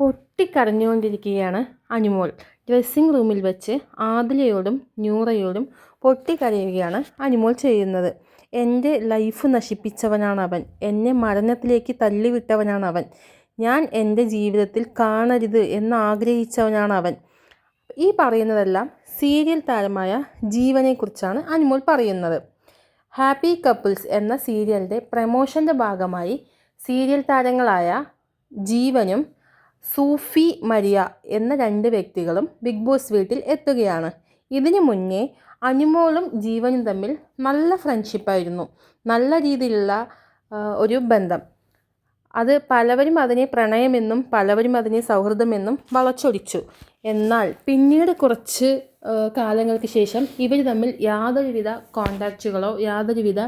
പൊട്ടിക്കരഞ്ഞുകൊണ്ടിരിക്കുകയാണ് Anumol. Dressing റൂമിൽ വെച്ച് ആദിലയോടും ന്യൂറയോടും പൊട്ടിക്കരയുകയാണ് അനുമോൾ ചെയ്യുന്നത്. എന്റെ ലൈഫ് നശിപ്പിച്ചവനാണ് അവൻ. എന്നെ മരണത്തിലേക്ക് തള്ളിവിട്ടവനാണ് അവൻ. ഞാൻ എന്റെ ജീവിതത്തിൽ കാണരുത് എന്ന് ആഗ്രഹിച്ചവനാണ് അവൻ. ഈ പറയുന്നതെല്ലാം സീരിയൽ താരമായ ജീവനെക്കുറിച്ചാണ് അനുമോൾ പറയുന്നത്. ഹാപ്പി കപ്പിൾസ് എന്ന സീരിയലിന്റെ പ്രമോഷന്റെ ഭാഗമായി സീരിയൽ താരങ്ങളായ ജീവനും സൂഫി മരിയ എന്ന രണ്ട് വ്യക്തികളും ബിഗ് ബോസ് വീട്ടിൽ എത്തുകയാണ്. ഇതിനു മുന്നേ അനുമോളും ജീവനും തമ്മിൽ നല്ല ഫ്രണ്ട്ഷിപ്പായിരുന്നു. നല്ല രീതിയിലുള്ള ഒരു ബന്ധം. അത് പലവരും അതിനെ പ്രണയമെന്നും പലവരും അതിനെ സൗഹൃദമെന്നും വളച്ചൊടിച്ചു. എന്നാൽ പിന്നീട് കുറച്ച് കാലങ്ങൾക്ക് ശേഷം ഇവർ തമ്മിൽ യാതൊരുവിധ കോണ്ടാക്റ്റുകളോ യാതൊരുവിധ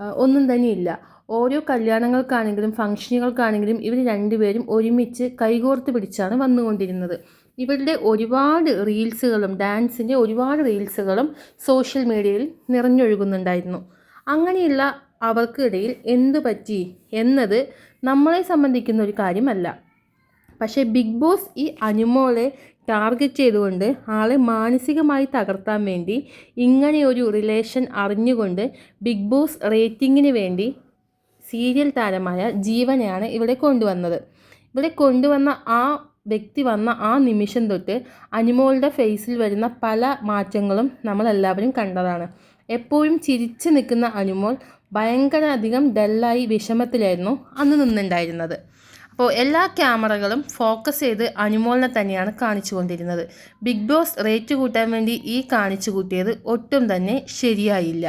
ആ, തന്നെ ഇല്ല. ഓരോ കല്യാണങ്ങൾക്കാണെങ്കിലും ഫംഗ്ഷനുകൾക്കാണെങ്കിലും ഇവർ രണ്ടുപേരും ഒരുമിച്ച് കൈകോർത്ത് പിടിച്ചാണ് വന്നുകൊണ്ടിരുന്നത്. ഇവരുടെ ഒരുപാട് റീൽസുകളും ഡാൻസിന്റെ ഒരുപാട് റീൽസുകളും സോഷ്യൽ മീഡിയയിൽ നിറഞ്ഞൊഴുകുന്നുണ്ടായിരുന്നു. അങ്ങനെയുള്ള അവർക്കിടയിൽ എന്തു പറ്റി എന്നത് നമ്മളെ സംബന്ധിക്കുന്ന ഒരു കാര്യമല്ല. പക്ഷേ ബിഗ് ബോസ് ഈ അനുമോളെ ടാർഗറ്റ് ചെയ്തുകൊണ്ട് ആളെ മാനസികമായി തകർത്താൻ വേണ്ടി ഇങ്ങനെയൊരു റിലേഷൻ അറിഞ്ഞുകൊണ്ട് ബിഗ് ബോസ് റേറ്റിങ്ങിന് വേണ്ടി സീരിയൽ താരമായ ജീവനെയാണ് ഇവിടെ കൊണ്ടുവന്നത്. ഇവിടെ കൊണ്ടുവന്ന ആ വ്യക്തി വന്ന ആ നിമിഷം തൊട്ട് അനുമോളുടെ ഫേസിൽ വരുന്ന പല മാറ്റങ്ങളും നമ്മളെല്ലാവരും കണ്ടതാണ്. എപ്പോഴും ചിരിച്ചു നിൽക്കുന്ന അനിമോൾ ഭയങ്കര അധികം ഡല്ലായി വിഷമത്തിലായിരുന്നു അന്ന് നിന്നുണ്ടായിരുന്നത്. അപ്പോൾ എല്ലാ ക്യാമറകളും ഫോക്കസ് ചെയ്ത് അനുമോളിനെ തന്നെയാണ് കാണിച്ചു കൊണ്ടിരുന്നത് ബിഗ് ബോസ് റേറ്റ് കൂട്ടാൻ വേണ്ടി ഈ കാണിച്ചു കൂട്ടിയത് ഒട്ടും തന്നെ ശരിയായില്ല.